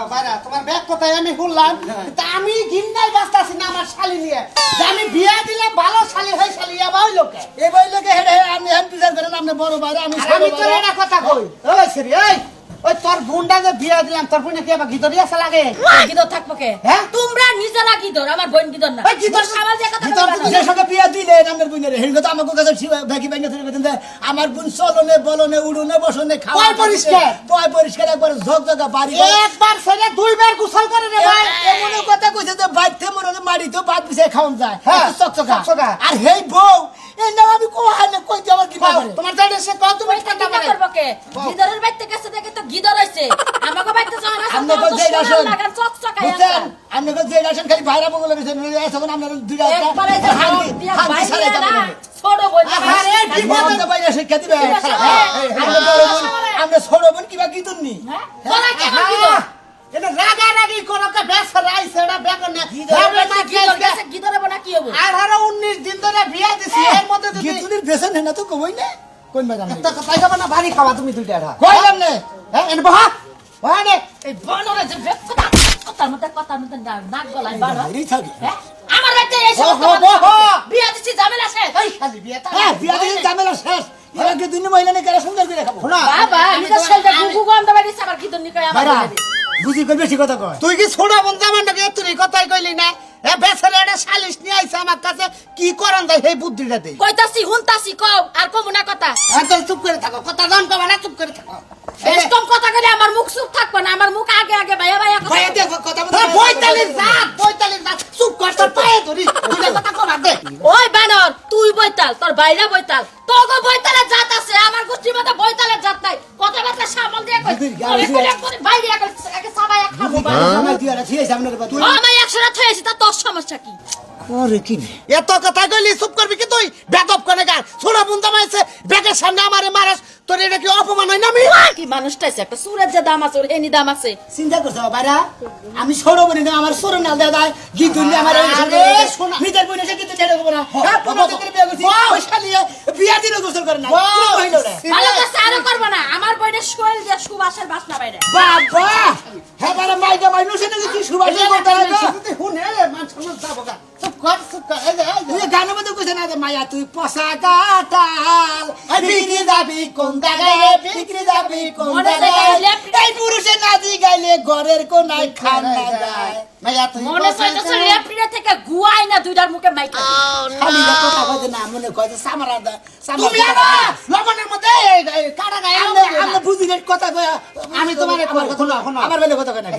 তোমার ব্যাগ কোথায়? আমি শুনলাম তা আমি ঘিন্নাই ব্যস্ত আছি না আমার শালি নিয়ে। আমি বিয়া দিলে ভালো শালি হয় শালি আবার ওই লোকে। এই বইলেকে হেডে আপনি হেড বিচার করেন আপনি বড় বাইরে আমি আমি তোর কথা কই? ওই সেরি ওই ওই তোর বোনটা যে বিয়া দিলাম তোর বোনে কি আবার গিতরি আছে লাগে? গিদর থাকব কে? হ্যাঁ? তোমরা নিজেরা গিদর আমার বোন গিদর না। ওই গিদর- সামাল কথা গিদর সঙ্গে বিয়া দিলে আমার বোনের হেন কথা আমাকে কাছে ভেকি ভেঙে ধরে দেয়। আমার বোন চলনে বলনে উড়নে বসনে খাওয়া পয় পরিষ্কার। পয় পরিষ্কার? একবার ঝকঝকা বাড়ি। একবার ছেলে দুইবার গোসল করে রে ভাই। এমন কথা কইছে যে বাইতে মনে হয় মাটিতে ভাত পিছিয়ে খাওয়ান যায়। হ্যাঁ, চকচকা। আর হেই বউ এই নাম আমি কোহাই না কই আমার কি পারে তোমার জানে সে কত তুমি ঠান্ডা কে? গিদরের তো গিদর হইছে। আমাকে বুঝছেন? খালি গেছেন এখন একবারে ছোট আরে। শিক্ষা দিবে? ঠিক আছে, হ্যাঁ, আপনি ছোট বোন। কিবা কি তুলনি হ্যাঁ? এটা রাগারাগি কোনো কে রাইছে এটা বেগ না তোর বাড়িতে গিদর গেছে, গিদরে বোনা কি হব? আঠারো উনিশ দিন ধরে বিয়া দিছি এর মধ্যে যদি গিতুনির বেসন হেনা তো কই না কোন ম্যাডাম কথাই খাবা না ভারী খাওয়া তুমি দুইটা এটা কইলাম না? হ্যাঁ এনে বহা। বহা নে। এই বনরে যে কথা, কথার মধ্যে কথার মধ্যে নাক গলায় বার হয়। থাকি। হ্যাঁ? আমার বাড়িতে এই মানুষ বিয়া দিচ্ছি ঝামেলা শেষ। এই খালি বিয়া তা হ্যাঁ বিয়া দিন ঝামেলা শেষ। এবার গিতুনি মহিলা নে কেরা সুন্দর করে খাব? শোনা, বাবা, আমি তো গুগু গন্ধ বাড়িছে, আবার গিদর নিকয় আমার বুঝি কই বেশি কথা কয়? তুই কি ছোট বোন জামান নাকি তুই কথাই কইলি না? এ বেচারে এটা সালিশ নিয়ে আইছে আমার কাছে কি করান যায় সেই বুদ্ধিটা দেই? কইতাছি হুনতাছি কও আর কমু না কথা। একদম চুপ করে থাকো কথা জান কবা না চুপ করে থাকো। বেশ কম কথা কইলে আমার মুখ চুপ থাকবে না আমার মুখ আগে আগে ভাইয়া ভাইয়া কথা ভাইয়া দেখো কথা তোর পঁয়তাল্লিশ জাত পঁয়তাল্লিশ জাত চুপ কর তোর পায়ে ধরি কথা ওই বানর তুই বইতাল তোর বাইরা বইতাল তোগো বইতালের জাত আছে আমার গোষ্ঠীর মধ্যে বইতালের জাত নাই। সামাল দিয়ে কই? বাইরে একে সবাই এক খাব। আমার রাত তা তোর সমস্যা কি? এত কথা কইলি চুপ করবি কি তুই? বেদব করে গান ছোট বোন মাইছে ব্যাগের সামনে আমারে মারাস। তোর এটা কি অপমান হয় না আমি? কি মানুষটা আছে? একটা সুরের যে দাম আছে ওর হেনি দাম আছে। চিন্তা করছ বাইরা আমি সরো বলি না আমার সরো নাল দাদা আমার এই সরো শোনা। নিজের বইনে সে কিন্তু ছেড়ে দেবো না। পনেরো দিন বিয়ে দিনও গোসল করে না না ভালো কাছে আরও করব না। আমার বইটা শোয়েল দিয়ে সুবাসের বাসনা বাইরে। বাবা! হ্যাঁ বারা মাইকা মাইনু সে নাকি কি সুবাস করতে লাগে শুনে মান সম্মান যাব গা চুপ কর চুপ কর এই যে, এই যে। তুই গানের মধ্যে কইছে না যে মায়া তুই পসা কাটাল বিক্রি যাবি কোন জায়গায় বিক্রি যাবি কোন মনে জায়গায় জায়গায় লেপ- এই পুরুষে নাচি গাইলে ঘরের কোনায় খান না যায়। মাইয়া তুই মনে চাইতেছে লেপ্রিনে থেকে গুয়াই না দুইটার মুখে মাইকা খালি কথা কইতে না মনে কইতে সামারা দা তুমি আবার লবণের মধ্যে এই- এই কাটা গায়ে আমরা আমরা বুঝি কথা কয়া আমি তোমার কথা। আমার বেলে কথা না